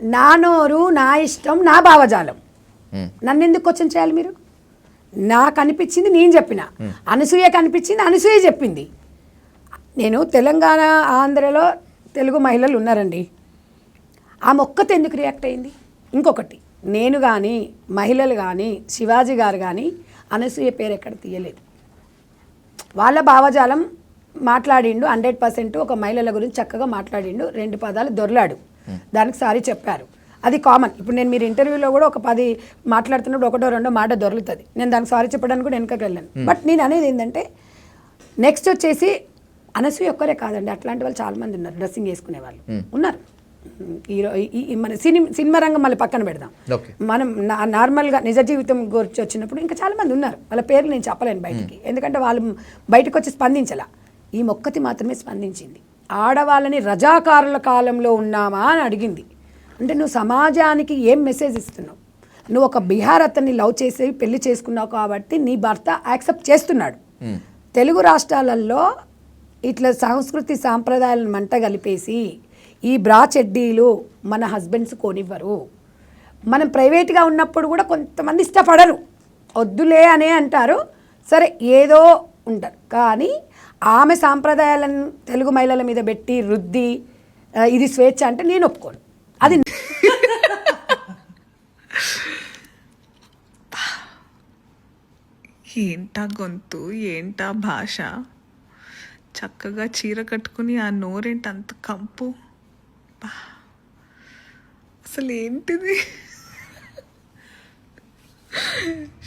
నా నోరు నా ఇష్టం నా భావజాలం. నన్ను ఎందుకు క్వశ్చన్ చేయాలి మీరు? నాకు అనిపించింది నేను చెప్పిన. అనసూయ కనిపించింది అనసూయ చెప్పింది. నేను తెలంగాణ ఆంధ్రలో తెలుగు మహిళలు ఉన్నారండి. ఆమె ఒక్కతే ఎందుకు రియాక్ట్ అయింది? ఇంకొకటి నేను కానీ మహిళలు కానీ శివాజీ గారు కానీ అనసూయ పేరు ఎక్కడ తీయలేదు. వాళ్ళ భావజాలం మాట్లాడిండు హండ్రెడ్ పర్సెంట్ ఒక మహిళల గురించి చక్కగా మాట్లాడిండు రెండు పదాలు దొరలాడు. దానికి సారీ చెప్పారు. అది కామన్. ఇప్పుడు నేను మీరు ఇంటర్వ్యూలో కూడా ఒక పది మాట్లాడుతున్నప్పుడు ఒకటో రెండో మాట దొరుకుతుంది. నేను దానికి సారీ చెప్పడానికి కూడా వెనకకి వెళ్ళాను. బట్ నేను అనేది ఏంటంటే నెక్స్ట్ వచ్చేసి అనసూయ ఒక్కరే కాదండి. అట్లాంటి వాళ్ళు చాలా మంది ఉన్నారు. డ్రెస్సింగ్ వేసుకునే వాళ్ళు ఉన్నారు. హీరో మన సినిమా సినిమా రంగం మళ్ళీ పక్కన పెడదాం. మనం నార్మల్గా నిజ జీవితం గురించి వచ్చినప్పుడు ఇంకా చాలా మంది ఉన్నారు. వాళ్ళ పేర్లు నేను చెప్పలేను బయటికి. ఎందుకంటే వాళ్ళు బయటకు వచ్చి స్పందించాల. ఈ మొక్కతి మాత్రమే స్పందించింది. ఆడవాళ్ళని రజాకారుల కాలంలో ఉన్నామా అని అడిగింది. అంటే నువ్వు సమాజానికి ఏం మెసేజ్ ఇస్తున్నావు? నువ్వు ఒక బీహార్ అతన్ని లవ్ చేసి పెళ్ళి చేసుకున్నావు కాబట్టి నీ భర్త యాక్సెప్ట్ చేస్తున్నాడు. తెలుగు రాష్ట్రాలలో ఇట్లా సంస్కృతి సాంప్రదాయాలను మంట కలిపేసి ఈ బ్రా చెడ్డీలు మన హస్బెండ్స్ కొనివ్వరు. మనం ప్రైవేట్గా ఉన్నప్పుడు కూడా కొంతమంది ఇష్టపడరు. వద్దులే అనే అంటారు. సరే ఏదో ఉంటారు. కానీ ఆమె సాంప్రదాయాలను తెలుగు మహిళల మీద పెట్టి రుద్ది ఇది స్వేచ్ఛ అంటే నేను ఒప్పుకోను. అది ఏంటా గొంతు? ఏంటా భాష? చక్కగా చీర కట్టుకుని ఆ నోరేంటి అంత కంపు? అసలు ఏంటిది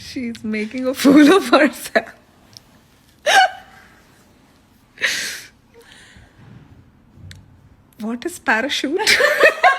she making a fool of hers what is parachute?